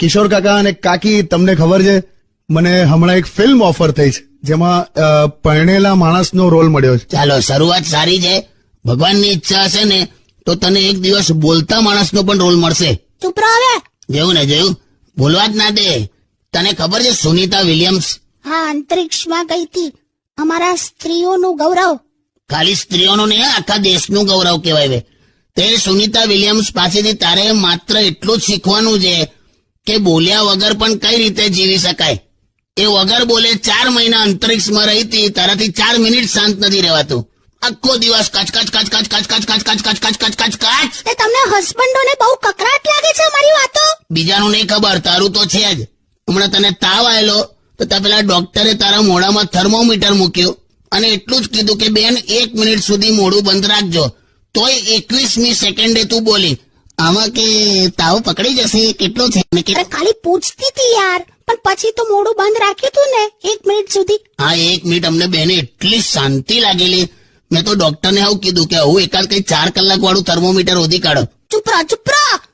કિશોર કાકા અને કાકી તમને ખબર છે મને હમણાં એક ફિલ્મ ઓફર થઈ છે જેમાં પરણેલા માણસનો રોલ મળ્યો છે. ચાલો શરૂઆત સારી છે. ભગવાનની ઈચ્છા હશે ને તો તને એક દિવસ બોલતા માણસનો પણ રોલ મળશે. ચૂપ રહે જેવું ને જેવું. બોલવા જ ના દે. તને ખબર છે સુનીતા વિલિયમ્સ? હા અંતરિક્ષમાં ગઈ હતી. અમારા સ્ત્રીઓનું ગૌરવ. ખાલી સ્ત્રીઓનું નહીં આખા દેશનું ગૌરવ કહેવાય બે. તે સુનીતા વિલિયમ્સ પાસેથી તારે માત્ર એટલું જ શીખવાનું છે કે બોલ્યા વગર પણ કઈ રીતે જીવી શકાય એ વગર બોલે ચાર મહિના અંતરિક્ષમાં રહી હતી તારાથી ચાર મિનિટ શાંત નથી રહેવાતું આખો દિવસ કચ કચ કચ કચ કચ કચ કચ કચ કચ કચ કચ કચ કચ તે તમને હસબન્ડોને બહુ કકરાટ લાગે છે મારી વાતો બીજાનું નહીં ખબર તારું તો છે જ હમણાં તને તાવ આવેલો તો ત્યાં પેલા ડોક્ટરે તારા મોઢામાં થર્મોમીટર મૂક્યું અને એટલું જ કીધું કે બેન એક મિનિટ સુધી મોઢું બંધ રાખજો તોય એકવીસમી સેકન્ડે તું બોલી આમાં કે તાવ પકડી જશે કેટલો છે મેં અરે કે- ખાલી પૂછતી હતી યાર પણ પછી તો મોડું બંધ રાખ્યું તું ને એક મિનિટ સુધી. હા એક મિનિટ અમને બેને એટલી શાંતિ લાગેલી. મેં તો ડોક્ટરને આવું કીધું કે હું એકાદ કઈ ચાર કલાક વાળું થર્મોમીટર ઓધી કાઢો. ચૂપ રહો ચૂપ રહો. સોંગ વગાડ